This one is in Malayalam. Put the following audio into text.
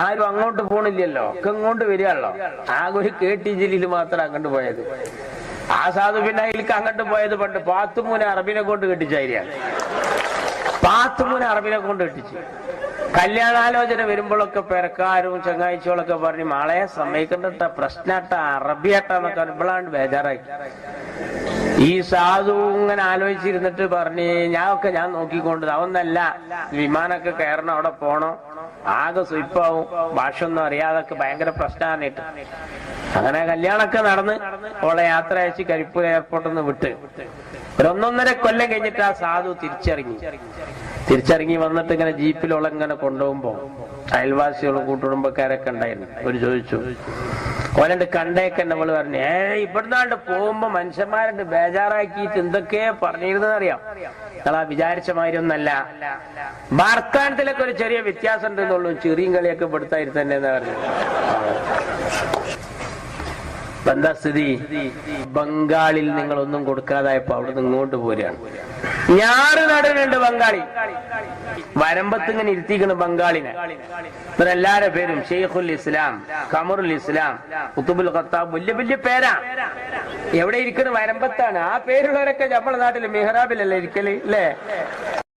ആരും അങ്ങോട്ട് പോണില്ലല്ലോ. ഒക്കെ ഇങ്ങോട്ട് വരികയാണല്ലോ. ആകെ ഒരു കെ ടി ജില്ലയിൽ മാത്രം അങ്ങോട്ട് പോയത്. ആ സാധു പിന്നെ അതിലേക്ക് അങ്ങോട്ട് പോയത് പണ്ട് പാത്തുമൂന അറബിനെ കൊണ്ട് കെട്ടിച്ചായിരിയാണ് പാത്തുമൂന അറബിനെ കൊണ്ട് കെട്ടിച്ചു. കല്യാണാലോചന വരുമ്പോഴൊക്കെ പെരക്കാരും ചങ്ങാഴ്ചകളൊക്കെ പറഞ്ഞ് മാളെ സമ്മതിക്കണ്ട പ്രശ്നട്ട അറബിയാട്ടാന്നൊക്കെ ഇപ്പോഴാണ് ബേജാറായി. ഈ സാധു ഇങ്ങനെ ആലോചിച്ചിരുന്നിട്ട് പറഞ്ഞ് ഒക്കെ ഞാൻ നോക്കിക്കൊണ്ട് അവന്നല്ല വിമാനൊക്കെ കയറണം അവിടെ പോണം. ആകെ ഭാഷ ഒന്നും അറിയാതൊക്കെ ഭയങ്കര പ്രശ്നമാണിട്ട് അങ്ങനെ കല്യാണമൊക്കെ നടന്ന് അവളെ യാത്ര അയച്ച് കരിപ്പൂർ എയർപോർട്ടിൽ നിന്ന് വിട്ട്. ഒരു ഒന്നൊന്നര കൊല്ലം കഴിഞ്ഞിട്ട് ആ സാധു തിരിച്ചറിഞ്ഞു. തിരിച്ചറിഞ്ഞി വന്നിട്ട് ഇങ്ങനെ ജീപ്പിലുള്ള ഇങ്ങനെ കൊണ്ടുപോകുമ്പോ അയൽവാസികളും കൂട്ടുകുടുംബക്കാരൊക്കെ ഉണ്ടായിരുന്നു. ഒരു ചോദിച്ചു ഓനുണ്ട് കണ്ടേക്കെ നമ്മൾ പറഞ്ഞു. ഏ ഇവിടുന്നാണ്ട് പോകുമ്പോ മനുഷ്യന്മാരുണ്ട് ബേജാറാക്കിയിട്ട് എന്തൊക്കെ അറിയാം നിങ്ങൾ ആ വിചാരിച്ച മാതിരി ഒന്നല്ല വാർത്താനത്തിലൊക്കെ ഒരു ചെറിയ വ്യത്യാസം ഉണ്ടെന്നുള്ളൂ ചെറിയും കളിയൊക്കെ പെടുത്തായിരുന്നു തന്നെ എന്ന് പറഞ്ഞു എന്താ സ്ഥിതി? ബംഗാളിൽ നിങ്ങൾ ഒന്നും കൊടുക്കാതായപ്പോ അവിടെ നിന്ന് ഇങ്ങോട്ട് പോരുകയാണ്. ഞാറ് നടുന്നുണ്ട് ബംഗാളി. വരമ്പത്ത് ഇങ്ങനെ ഇരുത്തിക്കണ് ബംഗാളിനെ. ഇവരെല്ലാരെ പേരും ഷെയ്ഖുൽ ഇസ്ലാം കമറുൽ ഇസ്ലാം കുത്തുബുൽ ഖത്താബ് വലിയ വലിയ പേരാ. എവിടെ ഇരിക്കുന്ന വരമ്പത്താണ്? ആ പേരുള്ളവരൊക്കെ നമ്മുടെ നാട്ടിൽ മെഹ്റാബിലല്ലേ ഇരിക്കൽ? അല്ലേ?